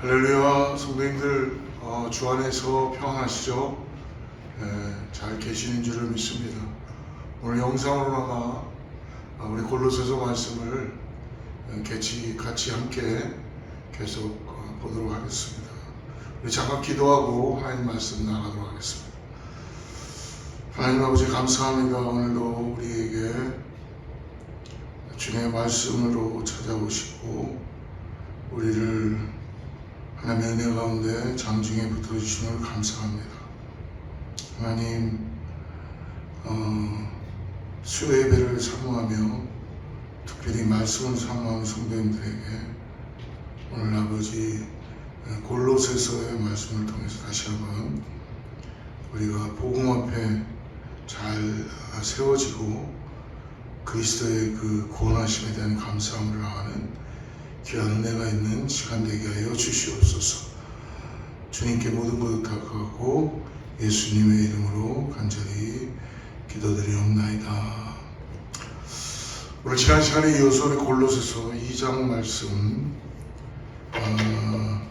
할렐루야 성도님들 어, 주 안에서 평안하시죠? 예, 잘 계시는 줄을 믿습니다. 오늘 영상으로나마 어, 우리 골로새서 말씀을 어, 같이 같이 함께 계속 어, 보도록 하겠습니다. 우리 잠깐 기도하고 하나님 말씀 나가도록 하겠습니다. 하나님 아버지 감사합니다. 오늘도 우리에게 주님의 말씀으로 찾아오시고 우리를 하나님의 은혜 가운데 장중에 붙어주심을 감사합니다. 하나님 어, 수요 예배를 사모하며 특별히 말씀을 사모하는 성도님들에게 오늘 아버지 골로새서의 말씀을 통해서 다시 한번 우리가 복음 앞에 잘 세워지고 그리스도의 그 구원하심에 대한 감사함을 하는 귀한 은혜가 있는 시간 되게 하여 주시옵소서. 주님께 모든 것을 탁하고 예수님의 이름으로 간절히 기도드리옵나이다. 오늘 지난 시간에 이어서 우리 골로새서 2장 말씀 어,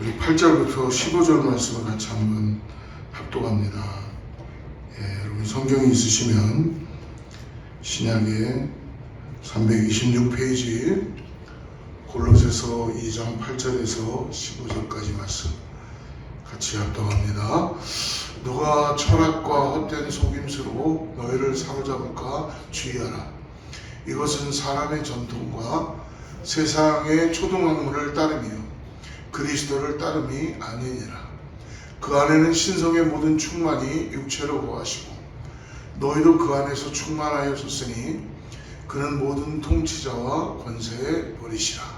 우리 8절부터 15절 말씀을 같이 한번 합독합니다. 예, 여러분 성경이 있으시면 신약의 326페이지 골로새서 2장 8절에서 15절까지 말씀 같이 합독합니다. 누가 철학과 헛된 속임수로 너희를 사로잡을까 주의하라. 이것은 사람의 전통과 세상의 초등학문을 따르며 그리스도를 따름이 아니니라. 그 안에는 신성의 모든 충만이 육체로 거하시고 너희도 그 안에서 충만하였었으니 그는 모든 통치자와 권세에 버리시라.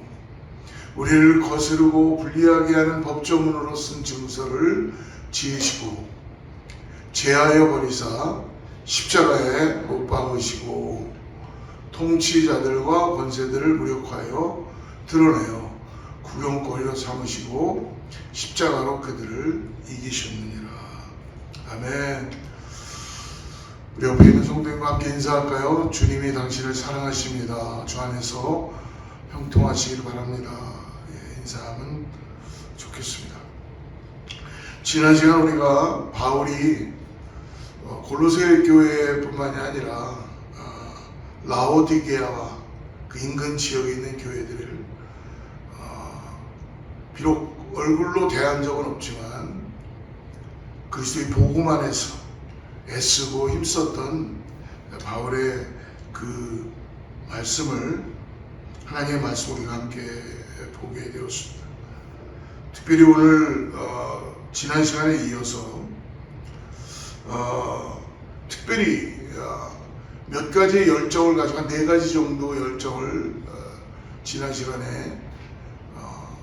우리를 거스르고 불리하게 하는 법조문으로 쓴 증서를 지으시고 제하여 버리사 십자가에 못 박으시고 통치자들과 권세들을 무력하여 드러내어 구경거리로 삼으시고 십자가로 그들을 이기셨느니라. 아멘. 우리 옆에 있는 성도님과 함께 인사할까요? 주님이 당신을 사랑하십니다. 주 안에서 형통하시길 바랍니다. 예, 인사하면 좋겠습니다. 지난 시간 우리가 바울이 어, 골로새 교회뿐만이 아니라 어, 라오디게아와 그 인근 지역에 있는 교회들을 어, 비록 얼굴로 대한 적은 없지만 그리스도의 복음 안에서 애쓰고 힘썼던 바울의 그 말씀을 하나님의 말씀 우리가 함께 보게 되었습니다. 특별히 오늘 어, 지난 시간에 이어서 어, 특별히 어, 몇 가지의 열정을 가지고 한 네 가지 정도 열정을 어, 지난 시간에 어,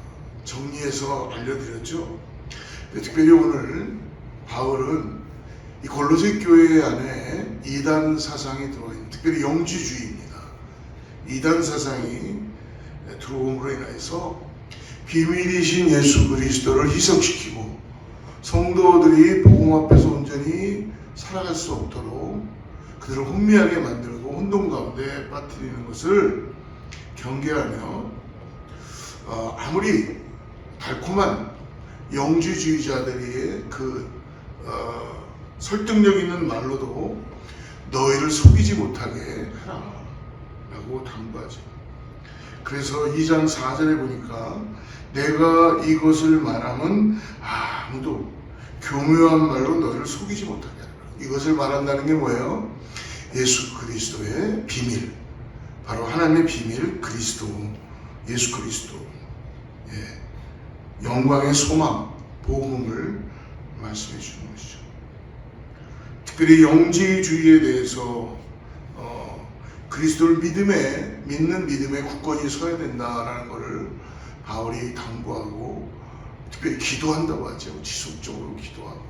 정리해서 알려드렸죠. 특별히 오늘 바울은 이 골로새 교회 안에 이단 사상이 들어와 있는 특별히 영지주의입니다. 이단 사상이 들어옴으로 인해서 비밀이신 예수 그리스도를 희석시키고 성도들이 복음 앞에서 온전히 살아갈 수 없도록 그들을 혼미하게 만들고 혼돈 가운데 빠뜨리는 것을 경계하며 어, 아무리 달콤한 영주주의자들의 그 어, 설득력 있는 말로도 너희를 속이지 못하게 해라 라고 당부하죠. 그래서 2장 4절에 보니까 내가 이것을 말하면 아무도 교묘한 말로 너희를 속이지 못하게 하라. 이것을 말한다는 게 뭐예요? 예수 그리스도의 비밀. 바로 하나님의 비밀 그리스도. 예수 그리스도. 예. 영광의 소망, 복음을 말씀해 주는 것이죠. 특별히 영지주의에 대해서 어, 그리스도를 믿음에 믿는 믿음에 굳건히 서야 된다라는 것을 바울이 당부하고 특별히 기도한다고 하죠. 지속적으로 기도하고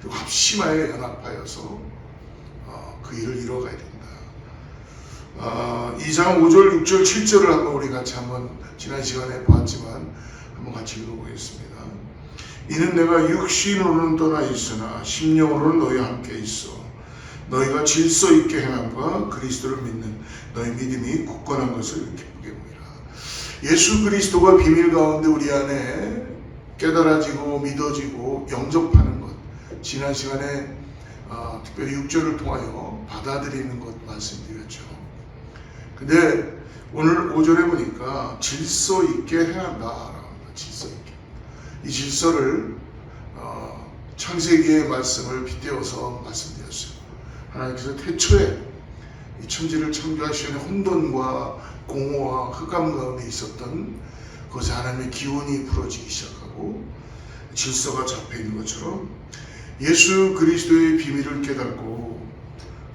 그리고 합심하여 연합하여서 어, 그 일을 이뤄가야 된다. 아, 2장 5절, 6절, 7절을 한번 우리 같이 한번 지난 시간에 보았지만 한번 같이 읽어보겠습니다. 이는 내가 육신으로는 떠나 있으나 심령으로는 너희와 함께 있어. 너희가 질서 있게 행함과 그리스도를 믿는 너희 믿음이 굳건한 것을 기쁘게 보이라. 예수 그리스도가 비밀 가운데 우리 안에 깨달아지고 믿어지고 영접하는 것. 지난 시간에 아, 특별히 6절을 통하여 받아들이는 것 말씀드렸죠. 근데 오늘 5절에 보니까 질서 있게 합니다. 질서 있게. 이 질서를 어, 창세기의 말씀을 빗대어서 말씀드렸어요. 하나님께서 태초에 이 천지를 창조하시는 혼돈과 공허와 흑암 가운데 있었던 그것에 하나님의 기운이 불어지기 시작하고 질서가 잡혀 있는 것처럼 예수 그리스도의 비밀을 깨닫고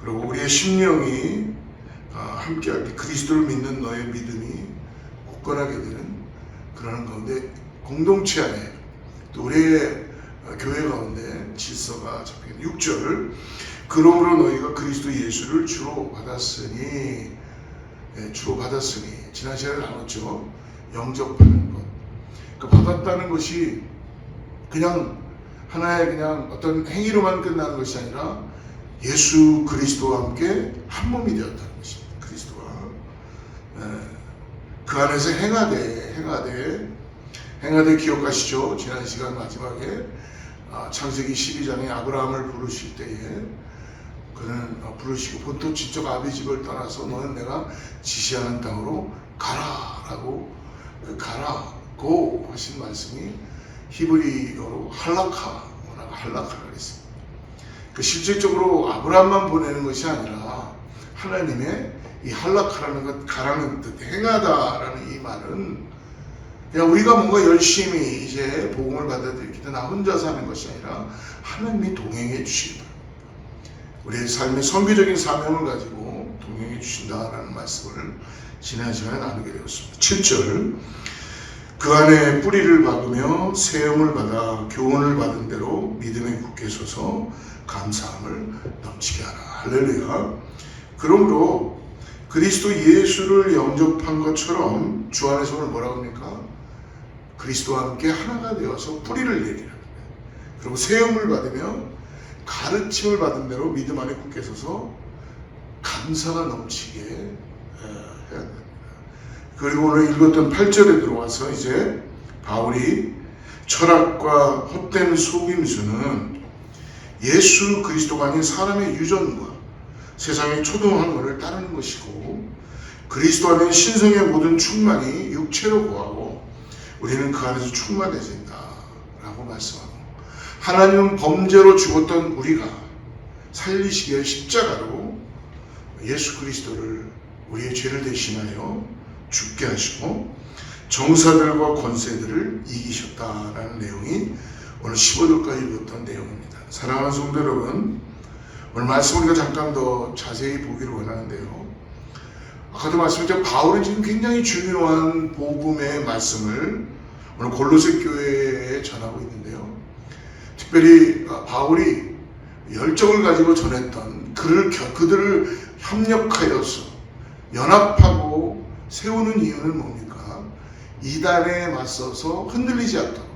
그리고 우리의 심령이 아, 함께하게 그리스도를 믿는 너의 믿음이 굳건하게 되는 그러는 가운데 공동체 안에 또 우리의 어, 교회 가운데 질서가 잡혀 있는. 6절 그러므로 너희가 그리스도 예수를 주로 받았으니 예, 주로 받았으니 지난 시간에 나눴죠? 영접하는 것. 그 받았다는 것이 그냥 하나의 그냥 어떤 행위로만 끝나는 것이 아니라 예수 그리스도와 함께 한 몸이 되었다는 것입니다. 그리스도와. 예, 그 안에서 행하되 행하되 행하되 기억하시죠? 지난 시간 마지막에 아, 창세기 12장에 아브라함을 부르실 때에 그는 어, 부르시고 본토 지적 아비 집을 떠나서 너는 내가 지시하는 땅으로 가라라고 그 가라고 하신 말씀이 히브리어로 할라카 뭐라고 할라카라 그랬습니다. 그 실질적으로 아브라함만 보내는 것이 아니라 하나님의 이 할라카라는 것 가라는 뜻 행하다라는 이 말은 그냥 우리가 뭔가 열심히 이제 복음을 받아들이기 나 혼자서 하는 것이 아니라 하나님이 동행해 주신다. 우리의 삶의 선교적인 사명을 가지고 동행해 주신다라는 말씀을 지난 시간에 나누게 되었습니다. 7절 그 안에 뿌리를 박으며 세움을 받아 교훈을 받은 대로 믿음에 굳게 서서 감사함을 넘치게 하라. 할렐루야. 그러므로 그리스도 예수를 영접한 것처럼 주 안에서 오늘 뭐라고 합니까? 그리스도와 함께 하나가 되어서 뿌리를 내리라. 그리고 세움을 받으며 가르침을 받은 대로 믿음 안에 굳게 서서 감사가 넘치게 해야 됩니다. 그리고 오늘 읽었던 8절에 들어와서 이제 바울이 철학과 헛된 속임수는 예수 그리스도가 아닌 사람의 유전과 세상의 초등한 것을 따르는 것이고 그리스도 안에 신성의 모든 충만이 육체로 구하고 우리는 그 안에서 충만해진다 라고 말씀하고 하나님은 범죄로 죽었던 우리가 살리시기 위해 십자가로 예수 그리스도를 우리의 죄를 대신하여 죽게 하시고 정사들과 권세들을 이기셨다라는 내용이 오늘 15절까지 읽었던 내용입니다. 사랑하는 성도 여러분, 오늘 말씀 우리가 잠깐 더 자세히 보기를 원하는데요. 아까도 말씀드렸죠. 바울은 지금 굉장히 중요한 복음의 말씀을 오늘 골로새 교회에 전하고 있는데요. 특별히 바울이 열정을 가지고 전했던 그를 그들을 협력하여서 연합하고 세우는 이유는 뭡니까? 이단에 맞서서 흔들리지 않도록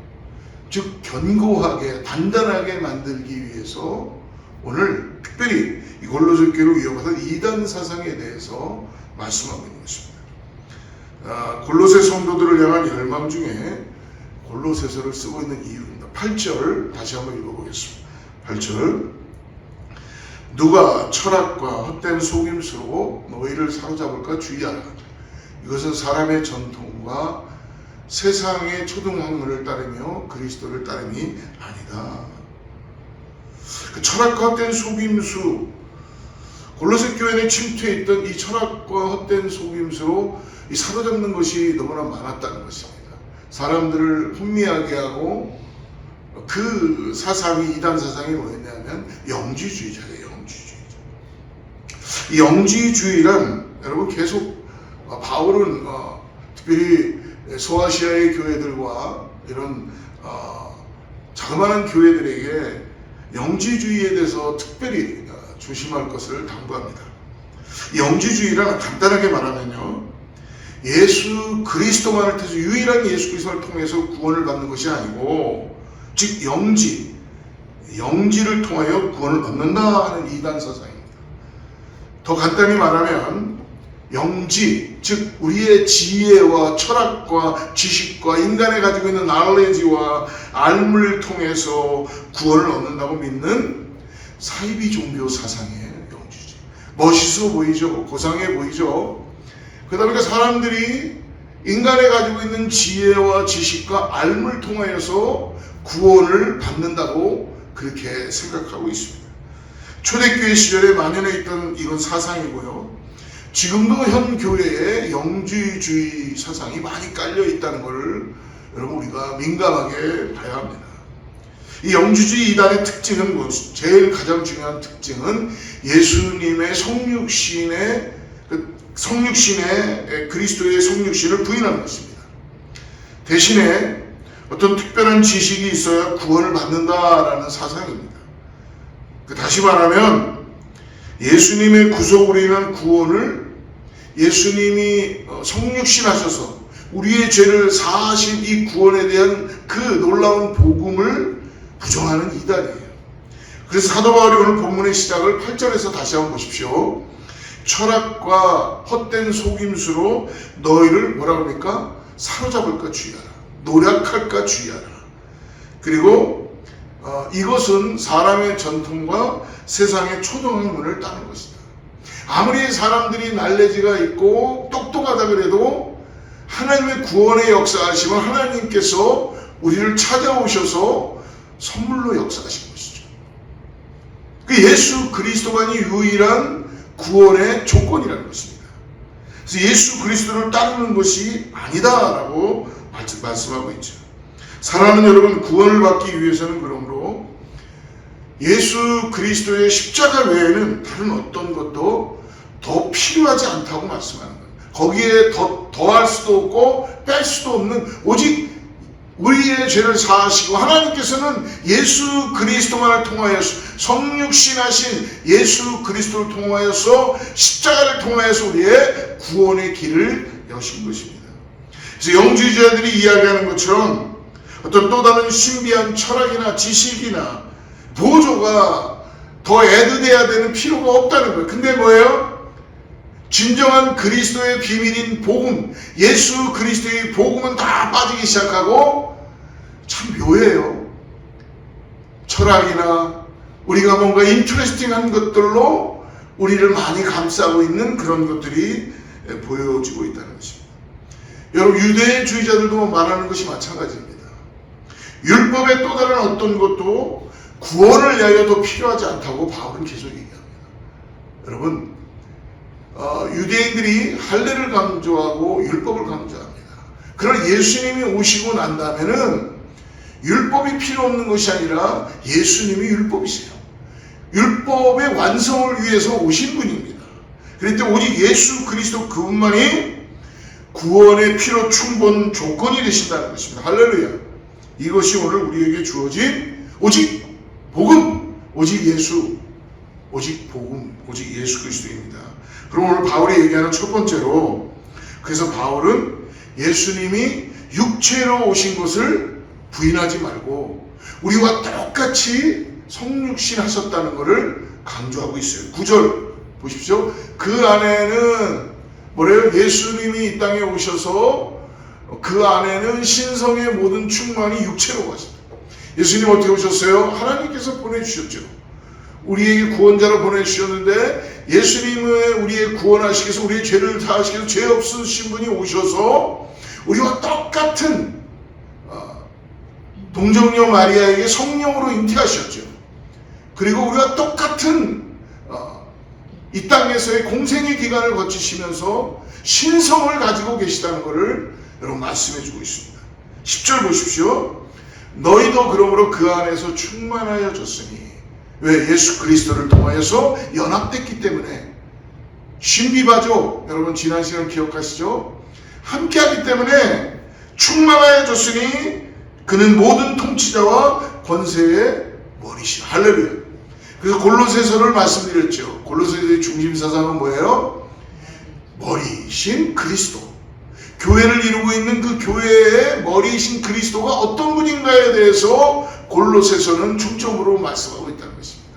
즉 견고하게 단단하게 만들기 위해서 오늘 특별히 이 골로새 교회를 이어받아 이단 사상에 대해서 말씀하고 있는 것입니다. 아, 골로새 성도들을 향한 열망 중에 골로새서를 쓰고 있는 이유입니다. 8절 다시 한번 읽어보겠습니다. 8절 누가 철학과 헛된 속임수로 너희를 사로잡을까 주의하라. 이것은 사람의 전통과 세상의 초등학문을 따르며 그리스도를 따름이 아니다. 그 철학과 헛된 속임수 골로새 교회에 침투해 있던 이 철학과 헛된 속임수로 이 사로잡는 것이 너무나 많았다는 것입니다. 사람들을 혼미하게 하고 그 사상이 이단 사상이 뭐였냐면 영지주의자예요. 영지주의자. 이 영지주의란 여러분 계속 어, 바울은 어, 특별히 소아시아의 교회들과 이런 어, 자그마한 교회들에게 영지주의에 대해서 특별히 어, 조심할 것을 당부합니다. 이 영지주의란 간단하게 말하면요. 예수 그리스도만을 통해서 유일한 예수 그리스도를 통해서 구원을 받는 것이 아니고 즉 영지 영지를 통하여 구원을 얻는다 하는 이단 사상입니다. 더 간단히 말하면 영지 즉 우리의 지혜와 철학과 지식과 인간이 가지고 있는 날레지와 알물 통해서 구원을 얻는다고 믿는 사이비 종교 사상이에요. 영지주의. 멋있어 보이죠. 고상해 보이죠. 그러다 보니까 사람들이 인간이 가지고 있는 지혜와 지식과 알물 통하여서 구원을 받는다고 그렇게 생각하고 있습니다. 초대교회 시절에 만연해 있던 이건 사상이고요. 지금도 현 교회에 영주주의 사상이 많이 깔려 있다는 것을 여러분 우리가 민감하게 봐야 합니다. 이 영주주의 이단의 특징은 무엇? 제일 가장 중요한 특징은 예수님의 성육신의 그 성육신의 그리스도의 성육신을 부인하는 것입니다. 대신에 어떤 특별한 지식이 있어야 구원을 받는다라는 사상입니다. 그 다시 말하면 예수님의 구속으로 인한 구원을 예수님이 어, 성육신하셔서 우리의 죄를 사하신 이 구원에 대한 그 놀라운 복음을 부정하는 이단이에요. 그래서 사도 바울이 오늘 본문의 시작을 8절에서 다시 한번 보십시오. 철학과 헛된 속임수로 너희를 뭐라 그럽니까? 사로잡을까 주의하라. 노력할까 주의하라. 그리고 어, 이것은 사람의 전통과 세상의 초등학문을 따는 것이다. 아무리 사람들이 날래지가 있고 똑똑하다 그래도 하나님의 구원의 역사하시면 하나님께서 우리를 찾아오셔서 선물로 역사하신 것이죠. 그 예수 그리스도만이 유일한 구원의 조건이라는 것입니다. 그래서 예수 그리스도를 따르는 것이 아니다라고 말씀하고 있죠. 사랑하는 여러분, 구원을 받기 위해서는 그러므로 예수 그리스도의 십자가 외에는 다른 어떤 것도 더 필요하지 않다고 말씀하는 거예요. 거기에 더, 더할 수도 없고 뺄 수도 없는 오직 우리의 죄를 사하시고 하나님께서는 예수 그리스도만을 통하여서 성육신하신 예수 그리스도를 통하여서 십자가를 통하여서 우리의 구원의 길을 여신 것입니다. 그래서 영주주의자들이 이야기하는 것처럼 어떤 또 다른 신비한 철학이나 지식이나 보조가 더 애드돼야 되는 필요가 없다는 거예요. 근데 뭐예요? 진정한 그리스도의 비밀인 복음, 예수 그리스도의 복음은 다 빠지기 시작하고 참 묘해요. 철학이나 우리가 뭔가 인트레스팅한 것들로 우리를 많이 감싸고 있는 그런 것들이 보여지고 있다는 것입니다. 여러분 유대주의자들도 말하는 것이 마찬가지입니다. 율법의 또 다른 어떤 것도 구원을 위하여 도 필요하지 않다고 바울은 계속 얘기합니다. 여러분 어, 유대인들이 할례를 강조하고 율법을 강조합니다. 그러나 예수님이 오시고 난 다음에는 율법이 필요 없는 것이 아니라 예수님이 율법이세요. 율법의 완성을 위해서 오신 분입니다. 그런데 오직 예수 그리스도 그분만이 구원의 필요 충분 조건이 되신다는 것입니다. 할렐루야. 이것이 오늘 우리에게 주어진 오직 복음, 오직 예수, 오직 복음, 오직 예수 그리스도입니다. 그럼 오늘 바울이 얘기하는 첫 번째로 그래서 바울은 예수님이 육체로 오신 것을 부인하지 말고 우리와 똑같이 성육신 하셨다는 것을 강조하고 있어요. 9절 보십시오. 그 안에는 뭐래요? 예수님이 이 땅에 오셔서 그 안에는 신성의 모든 충만이 육체로 가셨다. 예수님 어떻게 오셨어요? 하나님께서 보내주셨죠. 우리에게 구원자로 보내주셨는데 예수님의 우리의 구원하시기 위해서 우리의 죄를 다하시기 위해서 죄 없으신 분이 오셔서 우리와 똑같은 어, 동정녀 마리아에게 성령으로 잉태하셨죠. 그리고 우리와 똑같은 어, 이 땅에서의 공생의 기간을 거치시면서 신성을 가지고 계시다는 것을 여러분 말씀해 주고 있습니다. 10절 보십시오. 너희도 그러므로 그 안에서 충만하여졌으니 왜 예수 그리스도를 통하여서 연합됐기 때문에 신비바죠. 여러분 지난 시간 기억하시죠? 함께하기 때문에 충만하여졌으니 그는 모든 통치자와 권세의 머리시라. 할렐루야. 그래서 골로새서를 말씀드렸죠. 골로새서의 중심 사상은 뭐예요? 머리신 그리스도. 교회를 이루고 있는 그 교회의 머리이신 그리스도가 어떤 분인가에 대해서 골로새서는 중점으로 말씀하고 있다는 것입니다.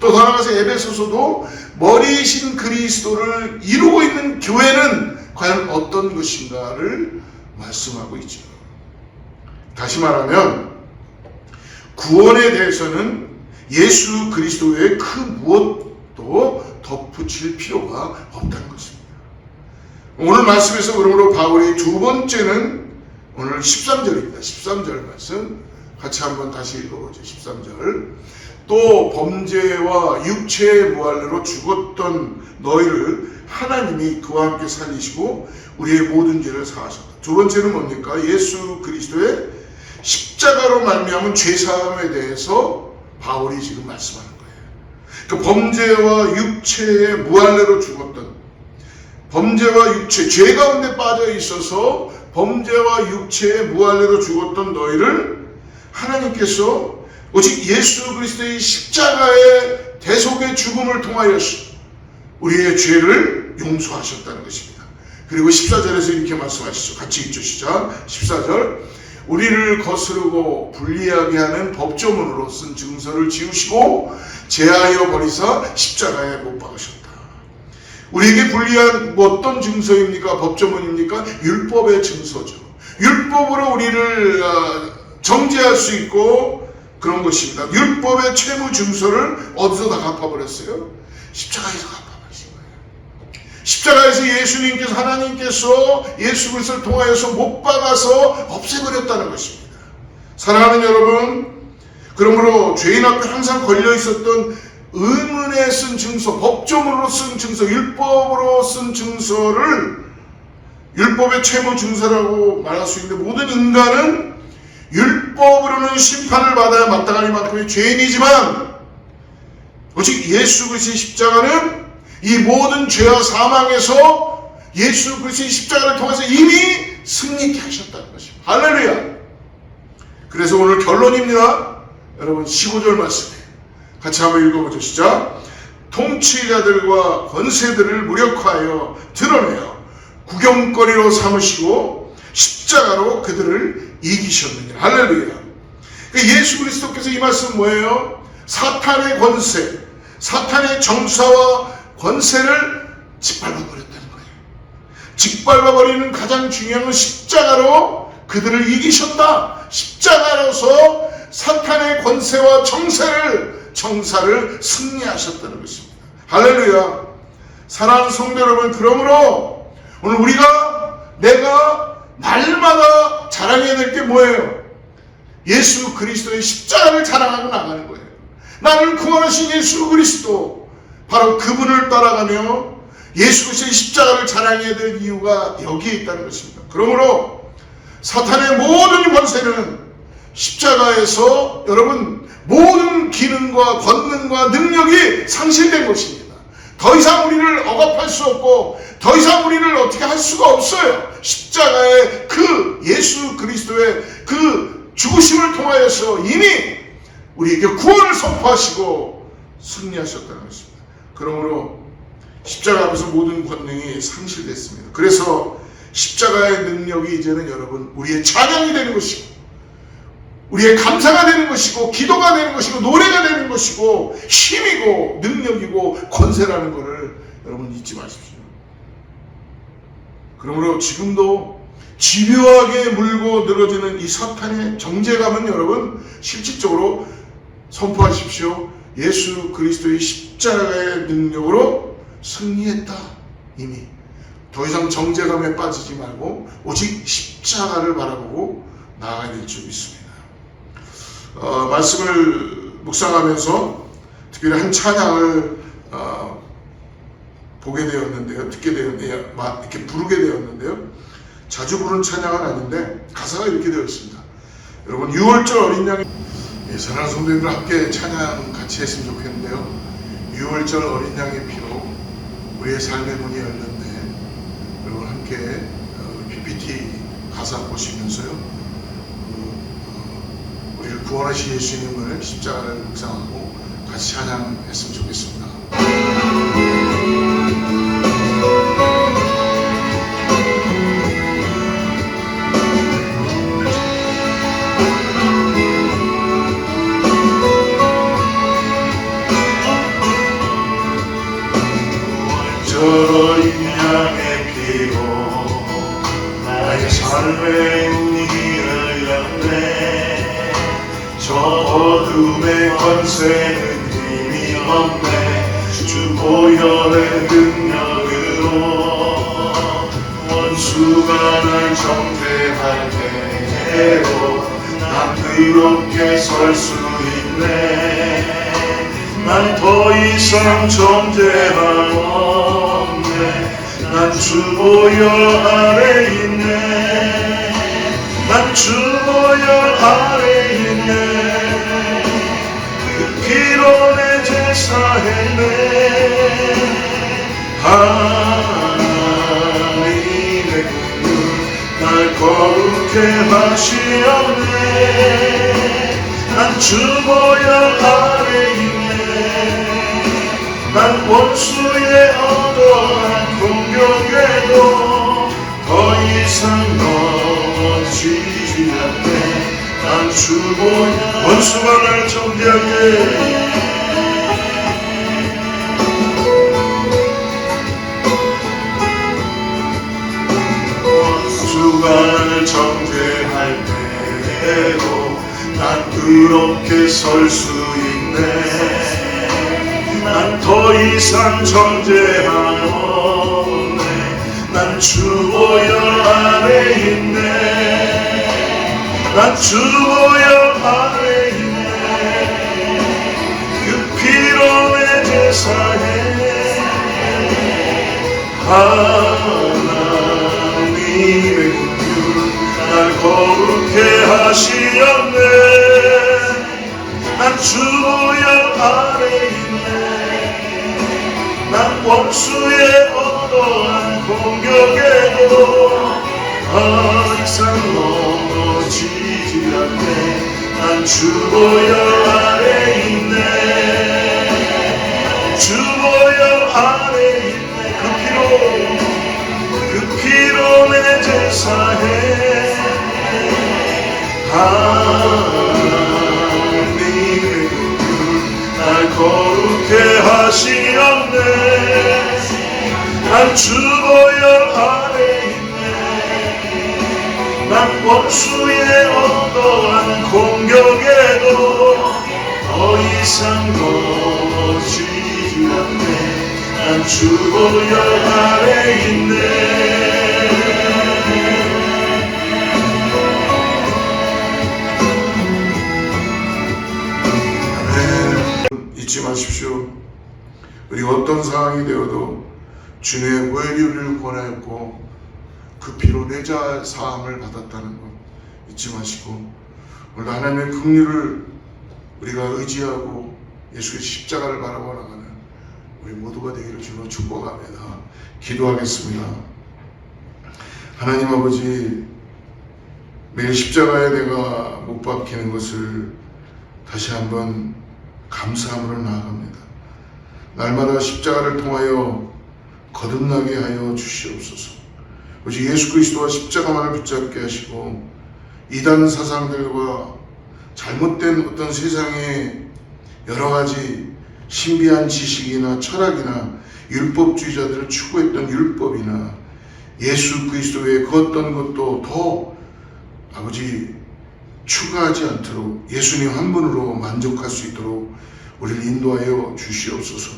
또 나아가서 에베소서도 머리이신 그리스도를 이루고 있는 교회는 과연 어떤 것인가를 말씀하고 있죠. 다시 말하면 구원에 대해서는 예수 그리스도 외에 그 무엇 도 덧붙일 필요가 없다는 것입니다. 오늘 말씀에서 그러므로 바울이 두 번째는 오늘 13절입니다. 13절 말씀 같이 한번 다시 읽어보죠. 13절. 또 범죄와 육체의 무할례로 죽었던 너희를 하나님이 그와 함께 살리시고 우리의 모든 죄를 사하셨다. 두 번째는 뭡니까? 예수 그리스도의 십자가로 말미암은 죄 사함에 대해서 바울이 지금 거예요. 그 범죄와 육체의 무할례로 죽었던 범죄와 육체, 죄 가운데 빠져 있어서 범죄와 육체의 무할례로 죽었던 너희를 하나님께서 오직 예수 그리스도의 십자가의 대속의 죽음을 통하여서 우리의 죄를 용서하셨다는 것입니다. 그리고 14절에서 이렇게 말씀하시죠. 같이 읽죠. 시작. 14절. 우리를 거스르고 불리하게 하는 법조문으로 쓴 증서를 지우시고 제하여 버리사 십자가에 못 박으셨다. 우리에게 불리한 뭐 어떤 증서입니까? 법조문입니까? 율법의 증서죠. 율법으로 우리를 어, 정죄할 수 있고 그런 것입니다. 율법의 채무 증서를 어디서 다 갚아버렸어요? 십자가에서 거예요. 십자가에서 예수님께서 하나님께서 예수 그리스도를 통하여서 못 박아서 없애버렸다는 것입니다. 사랑하는 여러분, 그러므로 죄인 앞에 항상 걸려 있었던 의문에 쓴 증서, 법조문으로 쓴 증서, 율법으로 쓴 증서를 율법의 채무 증서라고 말할 수 있는데 모든 인간은 율법으로는 심판을 받아야 마땅하니 만큼의 죄인이지만 오직 예수 그리스도의 십자가는 이 모든 죄와 사망에서 예수 그리스도의 십자가를 통해서 이미 승리케 하셨다는 것입니다. 할렐루야. 그래서 오늘 결론입니다. 여러분 15절 말씀이에요. 같이 한번 읽어보죠. 시작. 통치자들과 권세들을 무력화하여 드러내어 구경거리로 삼으시고 십자가로 그들을 이기셨느냐. 할렐루야. 그러니까 예수 그리스도께서 이 말씀 뭐예요? 사탄의 권세, 사탄의 정사와 권세를 짓밟아 버렸다는 거예요. 짓밟아 버리는 가장 중요한 건 십자가로 그들을 이기셨다. 십자가로서 사탄의 권세와 정세를 정사를 승리하셨다는 것입니다. 할렐루야. 사랑하는 성도 여러분, 그러므로 오늘 우리가 내가 날마다 자랑해야 될 게 뭐예요? 예수 그리스도의 십자가를 자랑하고 나가는 거예요. 나를 구원하신 예수 그리스도 바로 그분을 따라가며 예수 그리스도의 십자가를 자랑해야 될 이유가 여기에 있다는 것입니다. 그러므로 사탄의 모든 권세는 십자가에서 여러분 모든 기능과 권능과 능력이 상실된 것입니다. 더 이상 우리를 억압할 수 없고 더 이상 우리를 어떻게 할 수가 없어요. 십자가의 그 예수 그리스도의 그 죽으심을 통하여서 이미 우리에게 구원을 선포하시고 승리하셨다는 것입니다. 그러므로 십자가 앞에서 모든 권능이 상실됐습니다. 그래서 십자가의 능력이 이제는 여러분 우리의 찬양이 되는 것이고 우리의 감사가 되는 것이고 기도가 되는 것이고 노래가 되는 것이고 힘이고 능력이고 권세라는 것을 여러분 잊지 마십시오. 그러므로 지금도 집요하게 물고 늘어지는 이 사탄의 정제감은 여러분 실질적으로 선포하십시오. 예수 그리스도의 십자가 의 능력으로 승리했다. 이미 더 이상 정제감에 빠지지 말고 오직 십자가를 바라보고 나아가야 될 줄 믿습니다. 어, 말씀을 묵상하면서 특별히 한 찬양을 어, 보게 되었는데요. 듣게 되었는데요. 마- 이렇게 부르게 되었는데요. 자주 부르는 찬양은 아닌데 가사가 이렇게 되어 있습니다. 여러분 6월절 어린 양이 예, 사랑하는 성도님들 함께 찬양 같이 했으면 좋겠는데요. 6월절 어린 양의 피로 우리의 삶의 문이 열렸네. 여러분 함께 어, PPT 가사 보시면서요. 그, 어, 우리를 구원하신 예수님을 십자가를 묵상하고 같이 찬양했으면 좋겠습니다. 세는 힘이 없네. 주 보혈의 능력으로 원수가 날 정죄할 때에도 난 그렇게 설 수 있네. 난 더 이상 정죄가 없네. 난 주 보혈 아래 있네. 난 주 보혈 아래 내 제사했네 하나님의 눈날 거룩해 하시었네. 난 주보혈 아래 있네. 난 원수의 어떠한 공격에도 더 이상 넘어지지 않네. 난 주보혈 원수가 날 정죄하게 날 정죄할 때에도 난 그렇게 설 수 있네. 난 더 이상 정죄한 없네. 난 주보혈 안에 있네. 난 주보혈 안에 있네. 그 피로 내 제사해 하나님의 날 거룩해 하시었네. 난 주보혈 안에 있네. 난 원수의 어떠한 공격에도 더 이상 넘어지지 않네. 난 주보혈 안에 있네. 주보혈 안에 있네. 그 피로 그 피로 내 제사해 하나님의 날 거룩해 하시었네 난 주보혈 안에 있네. 난 원수의 어떠한 공격에도 더 이상 넘어지지 않네. 난 주보혈 안에 있네 잊지 마십시오. 우리 어떤 상황이 되어도 주님의 보혈이 우리를 구원하였고 그 피로 내자 사함을 받았다는 것 잊지 마시고 오늘 하나님의 긍휼을 우리가 의지하고 예수의 십자가를 바라보 나가는 우리 모두가 되기를 주로 축복합니다. 기도하겠습니다. 하나님 아버지 매일 십자가에 내가 못 박히는 것을 다시 한번 감사함으로 나아갑니다. 날마다 십자가를 통하여 거듭나게 하여 주시옵소서. 오직 예수 그리스도와 십자가만을 붙잡게 하시고 이단 사상들과 잘못된 어떤 세상의 여러 가지 신비한 지식이나 철학이나 율법주의자들을 추구했던 율법이나 예수 그리스도의 그 어떤 것도 더 아버지 추가하지 않도록 예수님 한 분으로 만족할 수 있도록 우리를 인도하여 주시옵소서.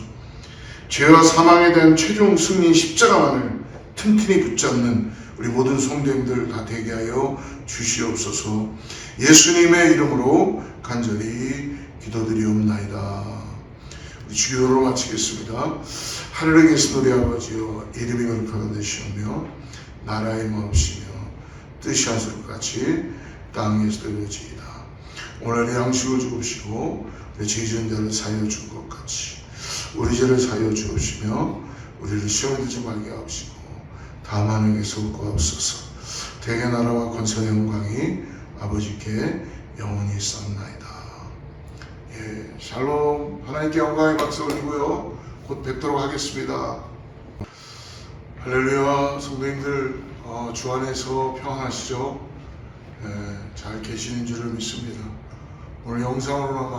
죄와 사망에 대한 최종 승리 십자가만을 튼튼히 붙잡는 우리 모든 성도님들 다 되게 하여 주시옵소서. 예수님의 이름으로 간절히 기도드리옵나이다. 우리 주기도로 마치겠습니다. 하늘에 계신 우리 아버지여 이름이 거룩하게 되시오며 나라의 마음시며 뜻이 하실 것 같이 땅에서도 이루어지이다. 오늘 양식을 주옵시고 우리 죄지은 자를 사여 준것 같이 우리 죄를 사여 주옵시며 우리를 시험에 들지 말게 하옵시고 다만 에게서 구하옵소서 대개 나라와 권세의 영광이 아버지께 영원히 있었나이다. 예, 샬롬 하나님께 영광의 박수 올리고요. 곧 뵙도록 하겠습니다. 할렐루야 성도님들 어, 주 안에서 평안하시죠? 예, 잘 계시는 줄을 믿습니다. 오늘 영상으로나마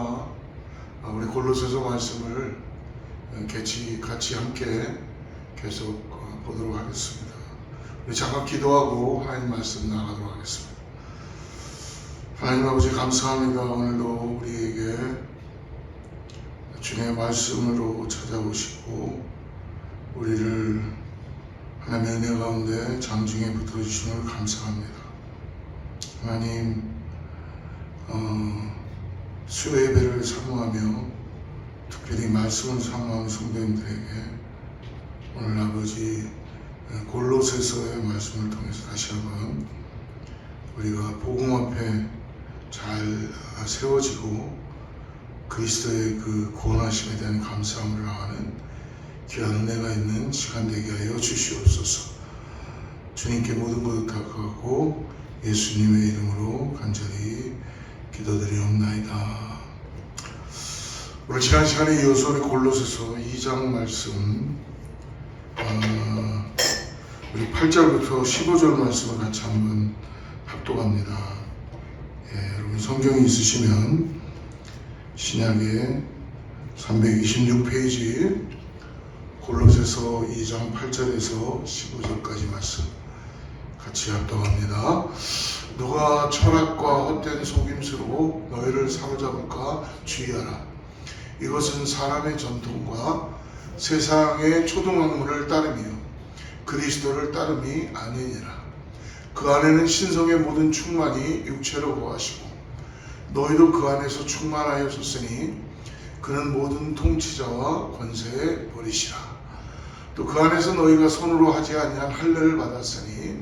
어, 우리 골로새서 말씀을 어, 같이 같이 함께 계속 어, 보도록 하겠습니다. 우리 잠깐 기도하고 하나님 말씀 나가도록 하겠습니다. 하나님 아버지 감사합니다. 오늘도 우리에게 주님의 말씀으로 찾아오시고 우리를 하나님의 은혜 가운데 장중에 걸 감사합니다. 하나님 어, 수요 예배를 사모하며 특별히 말씀을 사모하는 성도님들에게 오늘 아버지 골로새서의 말씀을 통해서 다시 한번 우리가 복음 앞에 잘 세워지고 그리스도의 그 구원하심에 대한 감사함을 하는 귀한 은혜가 있는 시간 되게 하여 주시옵소서. 주님께 모든 것을 탁하고 예수님의 이름으로 간절히 기도드리옵나이다. 오늘 지난 시간에 이어서 우리 골로새서 2장 말씀 어, 우리 8절부터 15절 말씀을 같이 한번 합독합니다. 예, 여러분 성경이 있으시면 신약의 326페이지 골로새서 2장 8절에서 15절까지 말씀 같이 합독합니다. 누가 철학과 헛된 속임수로 너희를 사로잡을까 주의하라. 이것은 사람의 전통과 세상의 초등학문을 따르며 그리스도를 따름이 아니니라. 그 안에는 신성의 모든 충만이 육체로 거하시고 너희도 그 안에서 충만하였었으니 그는 모든 통치자와 권세에 버리시라. 또 그 안에서 너희가 손으로 하지 아니한 할례를 받았으니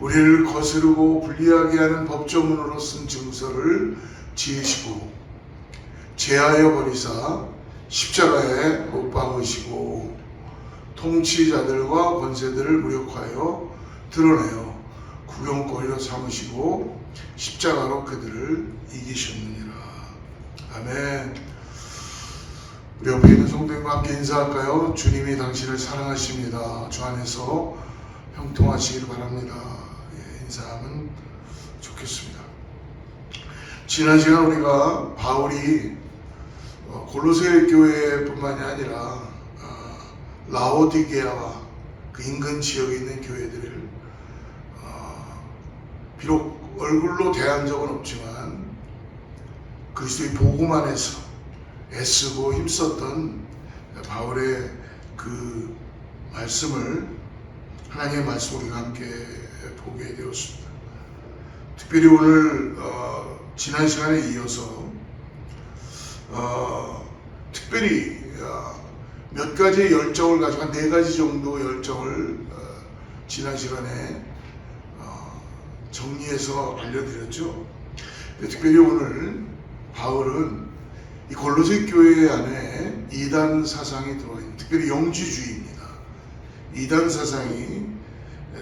우리를 거스르고 불리하게 하는 법조문으로 쓴 증서를 지으시고 제하여 버리사 십자가에 못 박으시고 통치자들과 권세들을 무력하여 드러내어 구경거리로 삼으시고 십자가로 그들을 이기셨느니라. 아멘. 우리 옆에 있는 성도님과 함께 인사할까요? 주님이 당신을 사랑하십니다. 주 안에서 형통하시길 바랍니다. 예, 인사하면 좋겠습니다. 지난 시간 우리가 바울이 어, 골로새 교회뿐만이 아니라 어, 라오디게아와 그 인근 지역에 있는 교회들을 어, 비록 얼굴로 대한 적은 없지만 그리스도의 복음 안에서 애쓰고 힘썼던 바울의 그 말씀을 하나님의 말씀 우리가 함께 보게 되었습니다. 특별히 오늘 어, 지난 시간에 이어서 어, 특별히 어, 몇 가지의 열정을 가지고 한 네 가지 정도 열정을 어, 지난 시간에 어, 정리해서 알려드렸죠. 특별히 오늘 바울은 이 골로새 교회 안에 이단 사상이 들어와 있는 특별히 영지주의입니다. 이단 사상이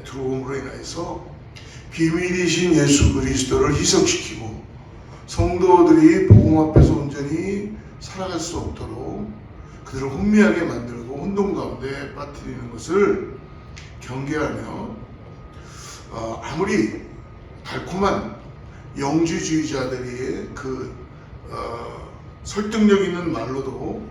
들어옴으로 인해서 비밀이신 예수 그리스도를 희석시키고 성도들이 복음 앞에서 온전히 살아갈 수 없도록 그들을 혼미하게 만들고 혼돈 가운데 빠뜨리는 것을 경계하며 어, 아무리 달콤한 영주주의자들의 그 어, 설득력 있는 말로도